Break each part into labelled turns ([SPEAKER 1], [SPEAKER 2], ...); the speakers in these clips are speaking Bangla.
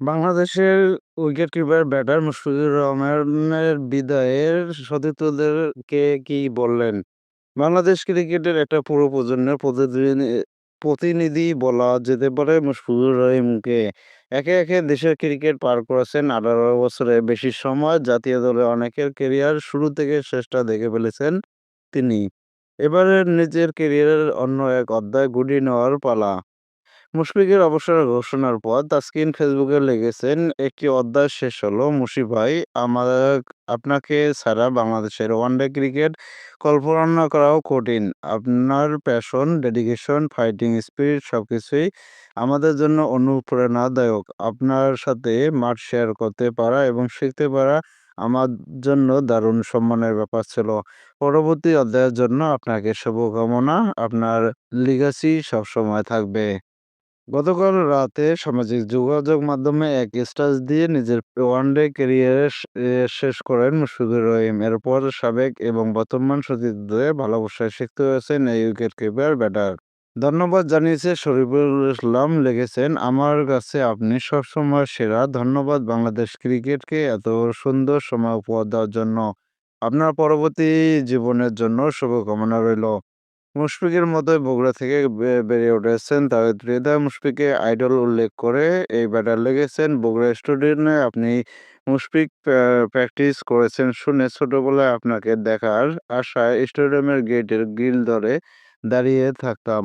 [SPEAKER 1] বাংলাদেশের উইকেট-কিপার ব্যাটার মুশফিকুর রহমানের বিদায়ের সতীর্থদেরকে কি বললেন? বাংলাদেশ ক্রিকেটের একটা পুরো প্রজন্মের প্রতিদিনি প্রতিনিধি বলা যেতে পারে মুশফিকুর রহিমকে। একে, একে দেশের ক্রিকেট পার করেছেন ১৮ বছরের বেশি সময়। জাতীয় দলে অনেকের কেরিয়ার শুরু থেকে শেষটা দেখে ফেলেছেন তিনি। এবারে নিজের কেরিয়ারের অন্য এক অধ্যায় গুটিয়ে নেওয়ার পালা। মুশফিকের অবসর ঘোষণার পর তাসকিন ফেসবুকে লিখেছেন, একটি অধ্যায় শেষ হলো মুশি ভাই, আমার আপনাকে ছাড়া বাংলাদেশের ওয়ানডে ক্রিকেট কল্পনা করাও কঠিন। আপনার প্যাশন, ডেডিকেশন, ফাইটিং স্পিরিট সব কিছুই আমাদের জন্য অনুপ্রেরণাদায়ক। আপনার সাথে মাঠ শেয়ার করতে পারা এবং শিখতে পারা আমার জন্য দারুণ সম্মানের ব্যাপার ছিল। পরবর্তী অধ্যায়ের জন্য আপনাকে শুভকামনা। আপনার লিগ্যাসি সবসময় থাকবে। গতকাল রাতে সামাজিক যোগাযোগ মাধ্যমে এক স্ট্যাটাস দিয়ে নিজের ওয়ানডে ক্যারিয়ার শেষ করেন মুশফিকুর রহিম। এরপর সাবেক এবং বর্তমান সতীর্থদের ভালোবাসায় সিক্ত হয়েছেন এই উইকেট-কিপার ব্যাটার। ধন্যবাদ জানিয়েছে শরীফুল ইসলাম লিখেছেন, আমার কাছে আপনি সবসময় সেরা। ধন্যবাদ বাংলাদেশ ক্রিকেটকে এত সুন্দর সময় উপহার দেওয়ার জন্য। আপনার পরবর্তী জীবনের জন্য শুভকামনা রইল। মুশফিকের মতোই বগুড়া থেকে বেড়ে উঠেছেন তাওহিদ ত্রিদা মুশফিককে আইডল উল্লেখ করে এই ব্যাটার লেগেছেন বগুড়া স্টুডিয়ামে আপনি মুশফিক প্র্যাকটিস করেছেন শুনে ছোটবেলায় আপনাকে দেখার আশায় স্টেডিয়ামের গেটের গ্রিল ধরে দাঁড়িয়ে থাকতাম।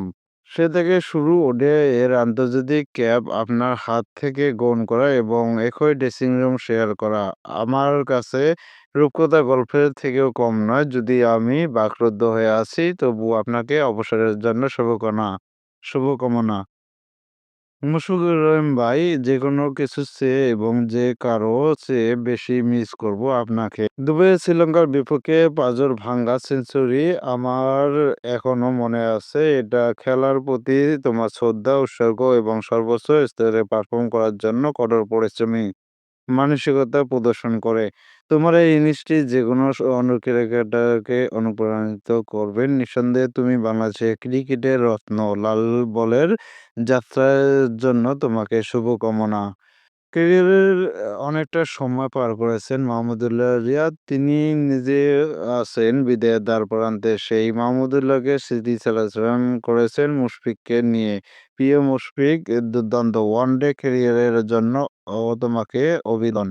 [SPEAKER 1] সে থেকে শুরু ওডে এর আন্তর্জাতিক ক্যাব আপনার হাত থেকে গ্রহণ করা এবং একই ড্রেসিং রুম শেয়ার করা আমার কাছে রূপকথা গল্পের থেকেও কম নয়। যদি আমি বাকরুদ্ধ হয়ে আছি, তবু আপনাকে অবসরের জন্য শুভকামনা শুভকামনা। মুশফিকুর রহিম ভাই, যেকোনো কিছু চেয়ে এবং যে কারও চেয়ে বেশি মিস করব আপনাকে। দুবাইয়ে শ্রীলঙ্কার বিপক্ষে পাজর ভাঙ্গা সেঞ্চুরি আমার এখনও মনে আছে। এটা খেলার প্রতি তোমার শ্রদ্ধা, উৎসর্গ এবং সর্বোচ্চ স্তরে পারফর্ম করার জন্য কঠোর পরিশ্রমী মানসিকতা প্রদর্শন করে। তোমার এই জিনিসটি যেকোনো অন্য ক্রিকেটারকে অনুপ্রাণিত করবে। নিঃসন্দেহে তুমি বাংলাদেশে ক্রিকেটের রত্ন। লাল বলের যাত্রার জন্য তোমাকে শুভকামনা। ক্যারিয়ারের অনেকটা সময় পার করেছেন মাহমুদুল্লাহ রিয়াদ। তিনি নিজে আছেন বিদায়ের দ্বারপ্রান্তে। সেই মাহমুদুল্লাহকে স্মৃতিচারণ করেছেন মুশফিককে নিয়ে। প্রিয় মুশফিক, দুর্দান্ত ওয়ানডে ক্যারিয়ারের জন্য তোমাকে অভিনন্দন।